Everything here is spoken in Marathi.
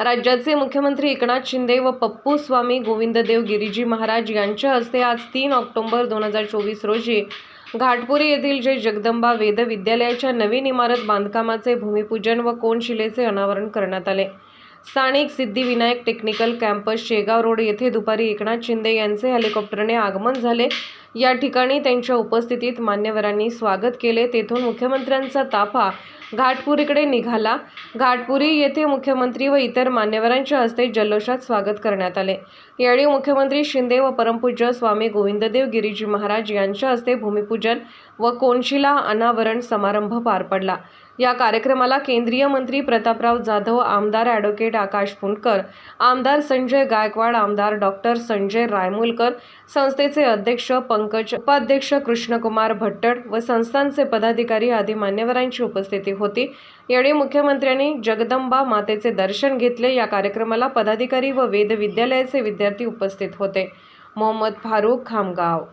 राज्याचे मुख्यमंत्री एकनाथ शिंदे व पप्पू स्वामी गोविंददेव गिरीजी महाराज यांच्या हस्ते आज तीन ऑक्टोबर दोन हजार चोवीस रोजी घाटपुरी येथील जय जगदंबा वेद विद्यालयाच्या नवीन इमारत बांधकामाचे भूमिपूजन व कोनशिलेचे अनावरण करण्यात आले. स्थानिक Siddhivinayak technical campus Shegaon road येथे दुपारी एकनाथ शिंदे यांचे हेलिकॉप्टरने आगमन झाले. या ठिकाणी त्यांच्या उपस्थितीत मान्यवरांनी स्वागत केले. तेथून मुख्यमंत्र्यांचा ताफा घाटपुरीकडे निघाला. घाटपुरी येथे मुख्यमंत्री व इतर मान्यवरांच्या हस्ते जल्लोषात स्वागत करण्यात आले. यावेळी मुख्यमंत्री शिंदे व परमपूज्य स्वामी गोविंददेव गिरीजी महाराज यांच्या हस्ते भूमिपूजन व कोनशिला अनावरण समारंभ पार पडला. या कार्यक्रमाला केंद्रीय मंत्री प्रतापराव जाधव आमदार ॲडव्होकेट आकाश फुंडकर आमदार संजय गायकवाड आमदार डॉक्टर संजय रायमुलकर संस्थेचे अध्यक्ष पंकज उपाध्यक्ष कृष्णकुमार भट्टड व संस्थांचे पदाधिकारी आदी मान्यवरांची उपस्थिती होती. यावेळी मुख्यमंत्र्यांनी जगदंबा मातेचे दर्शन घेतले. या कार्यक्रमाला पदाधिकारी व वेद विद्यालयाचे विद्यार्थी उपस्थित होते. मोहम्मद फारूक खामगाव.